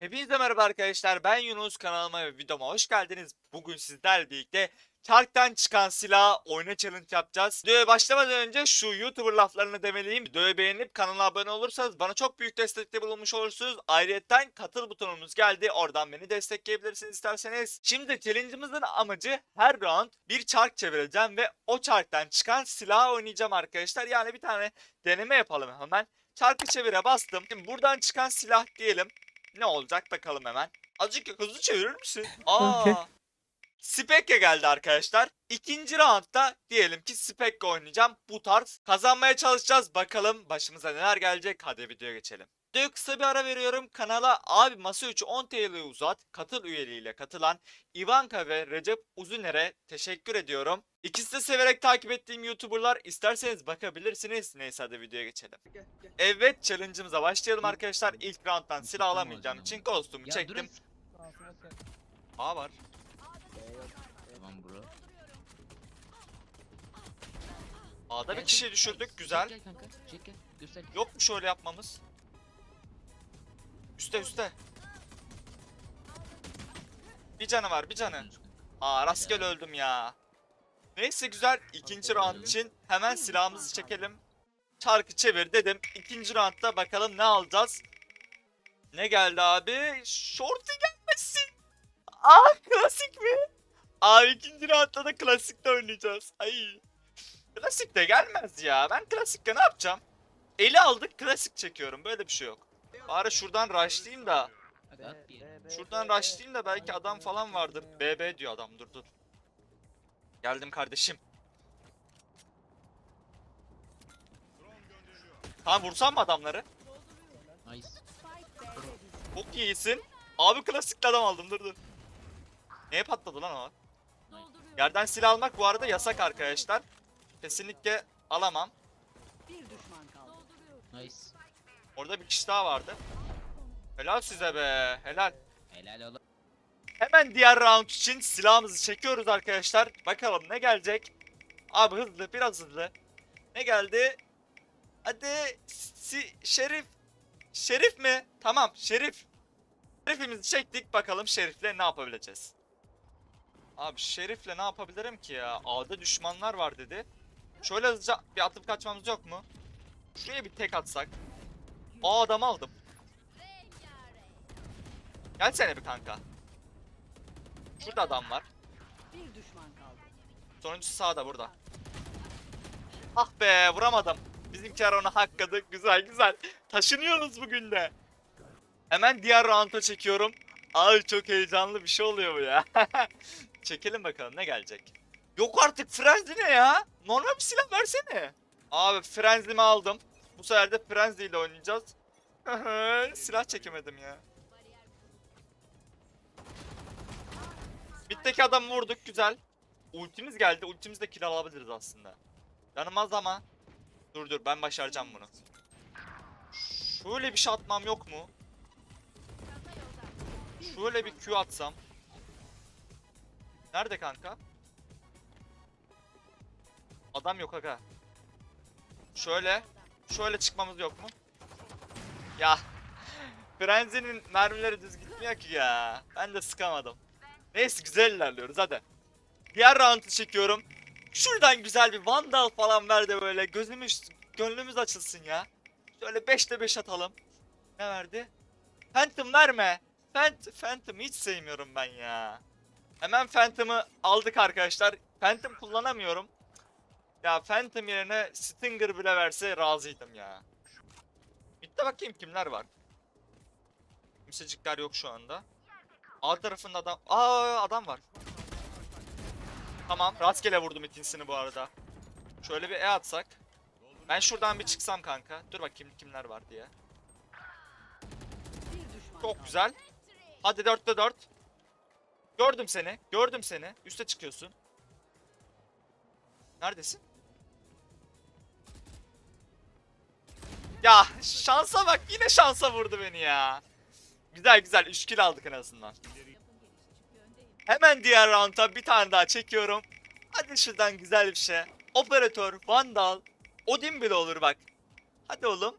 Hepinize merhaba arkadaşlar. Ben Yunus kanalıma ve videoma hoş geldiniz. Bugün sizlerle birlikte Çark'tan çıkan silah oyna challenge yapacağız. Videoya başlamadan önce şu YouTuber laflarını demeliyim. Videoyu beğenip kanala abone olursanız bana çok büyük destekte bulunmuş olursunuz. Ayrıca katıl butonumuz geldi. Oradan beni destekleyebilirsiniz isterseniz. Şimdi challenge'ımızın amacı her round bir çark çevireceğim ve o çarktan çıkan silahı oynayacağım arkadaşlar. Yani bir tane deneme yapalım hemen. Çarkı çevire bastım. Şimdi buradan çıkan silah diyelim. Ne olacak bakalım hemen. Azıcık hızlı çevirir misin? Aa. Spek'e geldi arkadaşlar. İkinci roundda diyelim ki Spek'le oynayacağım. Bu tarz kazanmaya çalışacağız. Bakalım başımıza neler gelecek. Hadi videoya geçelim. Videoya kısa bir ara veriyorum. Kanala abi masa 3'ü 10 TL'ye uzat. Katıl üyeliğiyle katılan Ivanka ve Recep Uzuner'e teşekkür ediyorum. İkisi de severek takip ettiğim YouTuber'lar. İsterseniz bakabilirsiniz. Neyse hadi videoya geçelim. Evet challenge'ımıza başlayalım arkadaşlar. İlk round'dan silah alamayacağım için ghost'umu Ya çektim. A var. Tamam bro. A'da bir Gel, kişiyi gel. düşürdük. Çek Güzel. Gel. Çek gel. Mu şöyle yapmamız? Üste üste. Bir canı var bir canı. Aa rastgele öldüm ya. Neyse güzel. İkinci round için hemen silahımızı çekelim. Çarkı çevir dedim. İkinci roundda bakalım ne alacağız. Ne geldi abi? Shorty gelmesin. Aa klasik mi? Abi ikinci roundda da klasikte oynayacağız. Ay. Klasikte gelmez ya. Ben klasikte ne yapacağım? Eli aldık klasik çekiyorum. Böyle bir şey yok. Bari şuradan rushlayayım da. Şuradan rushlayayım da belki adam falan vardır. BB diyor adam dur dur. Geldim kardeşim. Tamam vursam mı adamları? Nice. Çok iyisin. Abi klasikli adam aldım dur dur. Neye patladı lan o? Yerden silah almak bu arada yasak arkadaşlar. Kesinlikle alamam. Bir düşman kaldı. Nice. Orada bir kişi daha vardı. Helal size be. Helal. Helal oğlum. Hemen diğer round için silahımızı çekiyoruz arkadaşlar. Bakalım ne gelecek. Abi hızlı biraz hızlı. Ne geldi? Hadi si Şerif. Şerif mi? Tamam Şerif. Şerifimizi çektik bakalım Şerif'le ne yapabileceğiz. Abi Şerif'le ne yapabilirim ki ya? A'da düşmanlar var dedi. Şöyle hızlıca bir atıp kaçmamız yok mu? Şuraya bir tek atsak. A adam aldım. Gelsene bir kanka. Şurada adam var. Bir düşman kaldı. Sonuncusu sağda burada. Ah be vuramadım. Bizimkiler onu hakladı. Güzel güzel. Taşınıyoruz bugün de. Hemen diğer round'a çekiyorum. Ay çok heyecanlı bir şey oluyor bu ya. Çekelim bakalım ne gelecek. Yok artık frenzy ne ya? Normal bir silah versene. Abi frenzy'mi aldım. Bu sefer de frenzy ile oynayacağız. silah çekemedim ya. Bitteki adam vurduk güzel. Ultimiz geldi. Ultimizle kill alabiliriz aslında. Yanılmaz ama. Dur dur ben başaracağım bunu. Şöyle bir şey atmam yok mu? Şöyle bir Q atsam. Nerede kanka? Adam yok aga. Şöyle. Şöyle çıkmamız yok mu? Ya. Frenzy'nin mermileri düz gitmiyor ki ya. Ben de sıkamadım. Neyse güzel ilerliyoruz hadi. Diğer round'u çekiyorum. Şuradan güzel bir vandal falan ver de böyle gözümüz gönlümüz açılsın ya. Şöyle 5'te 5 atalım. Ne verdi? Phantom verme. Phant Phantom hiç sevmiyorum ben ya. Hemen Phantom'ı aldık arkadaşlar. Phantom kullanamıyorum. Ya Phantom yerine Stinger bile verse razıydım ya. Bitti bakayım kimler var. Kimsecikler yok şu anda. A tarafında adam. Aa adam var. Tamam rastgele vurdum itinsini bu arada. Şöyle bir E atsak. Ben şuradan bir çıksam kanka. Dur bakayım kimler var diye. Çok güzel. Hadi 4'te 4. Gördüm seni. Gördüm seni. Üste çıkıyorsun. Neredesin? Ya şansa bak yine şansa vurdu beni ya. Güzel güzel 3 kill aldık en azından. Hemen diğer round'a bir tane daha çekiyorum. Hadi şuradan güzel bir şey. Operatör, Vandal, Odin bile olur bak. Hadi oğlum.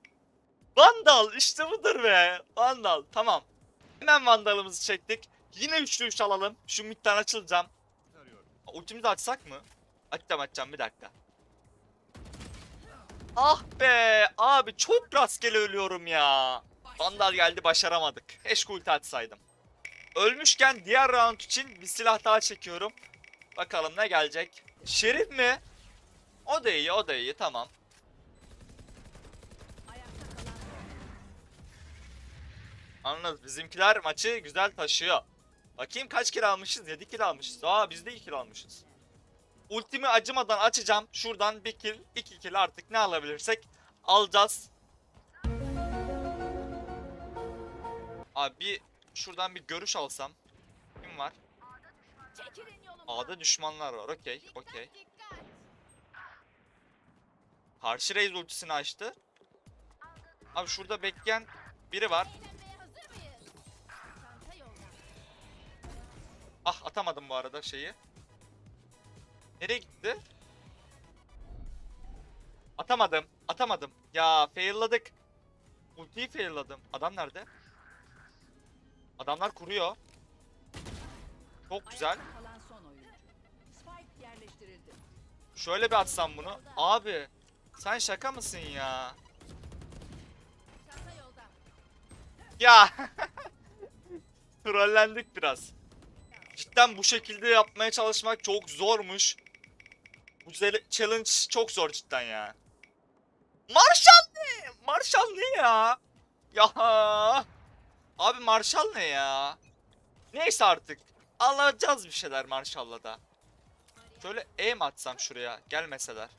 Vandal işte budur be. Vandal tamam. Hemen vandalımızı çektik. Yine üçlü üç alalım. Şu midden açılacağım. Ultimizi açsak mı? Açacağım açacağım bir dakika. Ah be abi çok rastgele ölüyorum ya. Vandal geldi başaramadık. Keşke ulti açsaydım. Ölmüşken diğer round için bir silah daha çekiyorum. Bakalım ne gelecek. Şerif mi? O da iyi o da iyi tamam. Anladınız bizimkiler maçı güzel taşıyor. Bakayım kaç kill almışız? 7 kill almışız. Aa biz de 2 kill almışız. Ultimi acımadan açacağım. Şuradan 1 kill, 2 kill artık ne alabilirsek alacağız. Abi bir şuradan bir görüş alsam. Kim var? A'da düşmanlar var. Okey, okey. Karşı Raze ultisini açtı. Abi şurada bekleyen biri var. Ah atamadım bu arada şeyi. Nereye gitti? Atamadım. Atamadım. Ya failladık. Ultiyi failladım. Adam nerede? Adamlar kuruyor. Çok güzel. Şöyle bir atsam bunu. Abi sen şaka mısın ya? Ya. Trollendik biraz. Cidden bu şekilde yapmaya çalışmak çok zormuş. Bu challenge çok zor cidden ya. Marshall ne? Marshall ne ya? Ya. Abi Marshall ne ya? Neyse artık. Alacağız bir şeyler Marshall'la da. Şöyle E mi atsam şuraya? Gelmeseler.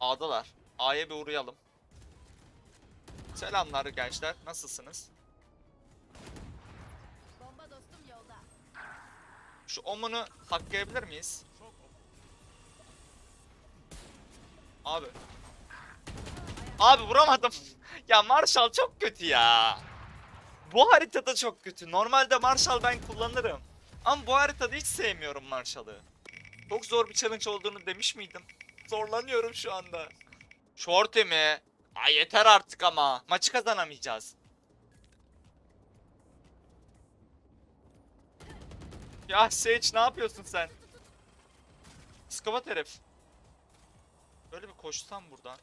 A'dalar. A'ya bir uğrayalım. Selamlar gençler. Nasılsınız? Bomba dostum yolda. Şu omunu haklayabilir miyiz? Abi. Abi vuramadım. ya Marshall çok kötü ya. Bu haritada çok kötü. Normalde Marshall ben kullanırım. Ama bu haritada hiç sevmiyorum Marshall'ı. Çok zor bir challenge olduğunu demiş miydim? Zorlanıyorum şu anda. Shorty mi? Ay yeter artık ama. Maçı kazanamayacağız. Ya Sage ne yapıyorsun sen? Psikopat herif. Böyle bir koşsam buradan.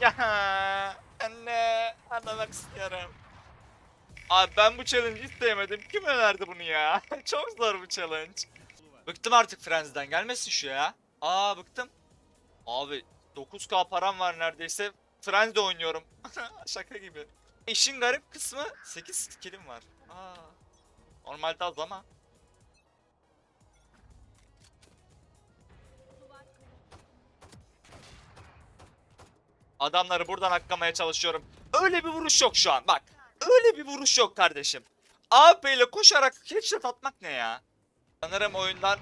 Ya anne anlamak istiyorum. Abi ben bu challenge hiç sevmedim. Kim önerdi bunu ya? Çok zor bu challenge. Bıktım artık Frenzy'den. Gelmesin şu ya. Aa bıktım. Abi 9k param var neredeyse. Frenzy oynuyorum. Şaka gibi. İşin garip kısmı 8 skillim var. Aa. Normalde az ama. Adamları buradan haklamaya çalışıyorum. Öyle bir vuruş yok şu an bak. Öyle bir vuruş yok kardeşim. AP ile koşarak headshot atmak ne ya? Sanırım oyundan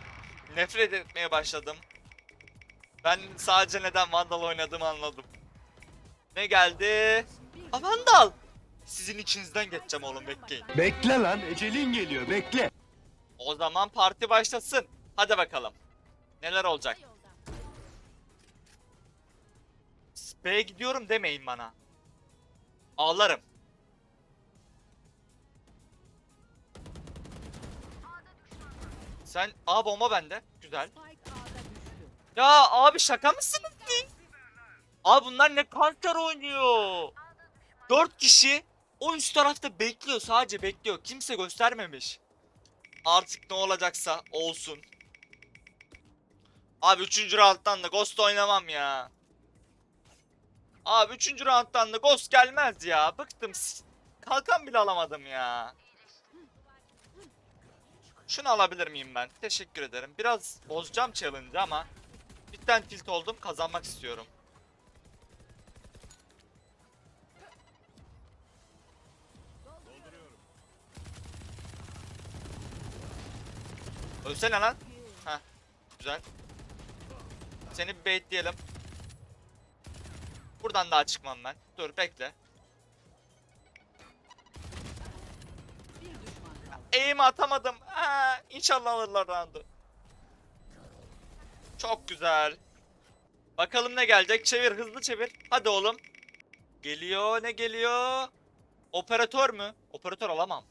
nefret etmeye başladım. Ben sadece neden Vandal oynadığımı anladım. Ne geldi? Aa, Vandal! Sizin içinizden geçeceğim oğlum bekleyin. Bekle lan ecelin geliyor bekle. O zaman parti başlasın. Hadi bakalım. Neler olacak? B'ye gidiyorum demeyin bana. Ağlarım. Sen A bomba bende. Güzel. Ya abi şaka mısınız siz? Abi bunlar ne counter oynuyor? 4 kişi o üst tarafta bekliyor sadece bekliyor. Kimse göstermemiş. Artık ne olacaksa olsun. Abi 3. round'dan da Ghost oynamam ya. Abi 3. round'dan da Ghost gelmez ya. Bıktım. Kalkan bile alamadım ya. Şunu alabilir miyim ben? Teşekkür ederim. Biraz bozacağım challenge'ı ama Bitten tilt oldum. Kazanmak istiyorum. Ölsene lan. Heh. Güzel. Seni bir baitleyelim. Buradan daha çıkmam ben. Dur bekle. Aim atamadım. Ha, inşallah alırlar round'u. Çok güzel. Bakalım ne gelecek. Çevir hızlı çevir. Hadi oğlum. Geliyor ne geliyor? Operatör mü? Operatör alamam.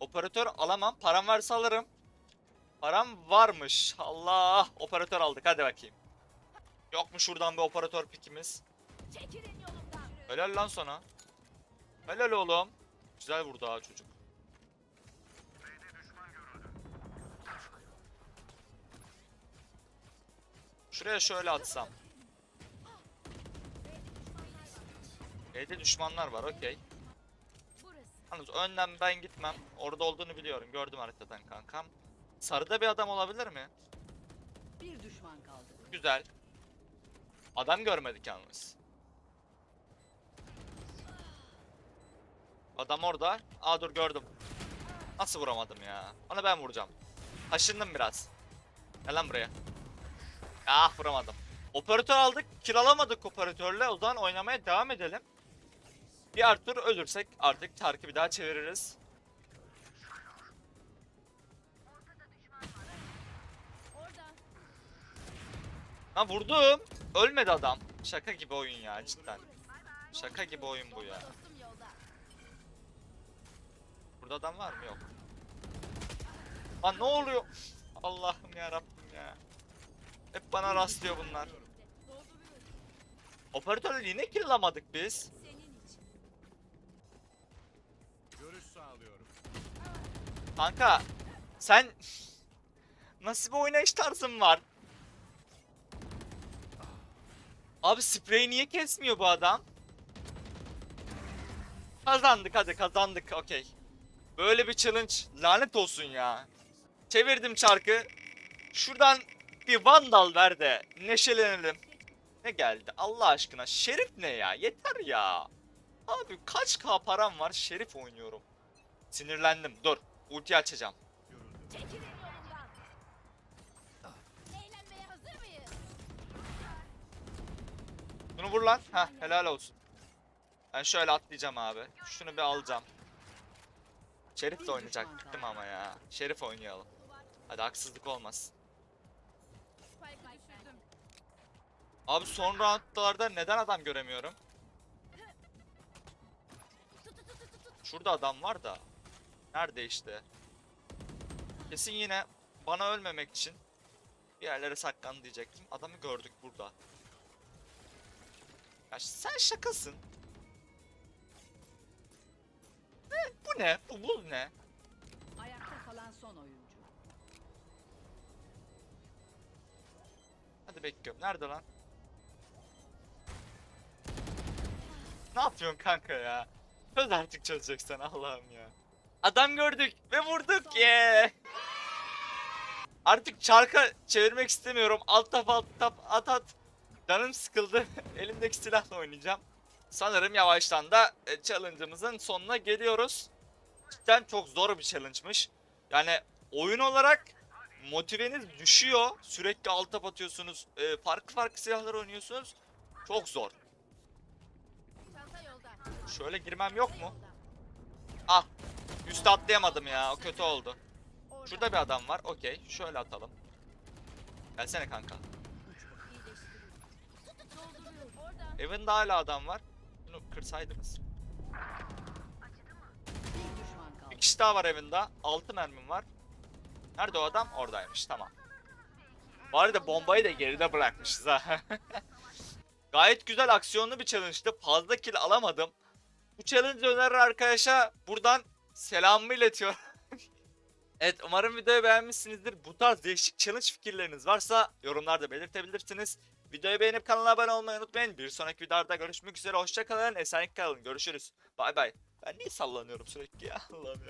Operatör alamam. Param varsa alırım. Param varmış. Allah. Operatör aldık. Hadi bakayım. Yok mu şuradan bir operatör pikimiz? Çekilin yolumdan. Helal lan sana. Helal oğlum. Güzel vurdu ha çocuk. Şuraya şöyle atsam. B'de düşmanlar var okey. Burası. Yalnız önden ben gitmem. Orada olduğunu biliyorum. Gördüm haritadan kankam. Sarıda bir adam olabilir mi? Bir düşman kaldı. Güzel. Adam görmedik yalnız. Adam orada. Aa dur gördüm. Nasıl vuramadım ya? Ona ben vuracağım. Taşındım biraz. Gel lan buraya. Ah vuramadım. Operatör aldık. Kiralamadık operatörle. O zaman oynamaya devam edelim. Bir Arthur ölürsek artık çarkı bir daha çeviririz. Ha vurdum. Ölmedi adam. Şaka gibi oyun ya cidden. Şaka gibi oyun bu ya. Burada adam var mı? Yok. Lan ne oluyor? Allah'ım ya Rabbim ya. Hep bana rastlıyor bunlar. Operatörü yine kirlamadık biz. Görüş sağlıyorum. Kanka sen nasıl bir oynayış tarzın var? Abi spreyi niye kesmiyor bu adam? Kazandık hadi kazandık okey. Böyle bir challenge lanet olsun ya. Çevirdim çarkı. Şuradan bir vandal ver de neşelenelim. Ne geldi Allah aşkına şerif ne ya yeter ya. Abi kaç k param var şerif oynuyorum. Sinirlendim dur ulti açacağım. Bunu vur lan. Heh helal olsun. Ben şöyle atlayacağım abi. Şunu bir alacağım. Şerif de oynayacaktık ama ya. Şerif oynayalım. Hadi haksızlık düşürdüm. Abi son roundlarda neden adam göremiyorum? Şurada adam var da. Nerede işte? Kesin yine bana ölmemek için bir yerlere saklandı diyecektim. Adamı gördük burada. Ya sen şakasın. Ne? Bu ne? Bu, bu ne? Ayakta kalan son oyuncu. Hadi bekliyorum. Nerede lan? Ne yapıyorsun kanka ya? Çöz artık çözeceksen Allah'ım ya. Adam gördük ve vurduk ye. Artık çarka çevirmek istemiyorum. Alt tap alt tap at at. Canım sıkıldı. Elimdeki silahla oynayacağım. Sanırım yavaştan da e, challenge'ımızın sonuna geliyoruz. Cidden çok zor bir challenge'mış. Yani oyun olarak motiveniz düşüyor. Sürekli alt tap atıyorsunuz. e, farklı farklı silahlar oynuyorsunuz. Çok zor. Şöyle girmem yok mu? Ah. Üste atlayamadım ya. O kötü oldu. Şurada bir adam var. Okey. Şöyle atalım. Gelsene kanka. Orada. Evinde hala adam var. Bunu kırsaydınız. Bir kişi daha var evinde. 6 mermim var. Nerede o adam? Oradaymış. Tamam. Bu arada bombayı da geride bırakmışız ha. Gayet güzel aksiyonlu bir challenge'dı. Fazla kill alamadım. Bu challenge önerir arkadaşa buradan selamımı iletiyorum. evet umarım videoyu beğenmişsinizdir. Bu tarz değişik challenge fikirleriniz varsa yorumlarda belirtebilirsiniz. Videoyu beğenip kanala abone olmayı unutmayın. Bir sonraki videoda görüşmek üzere. Hoşçakalın. Esenlik kalın. Görüşürüz. Bay bay. Ben niye sallanıyorum sürekli ya? Allah'ım.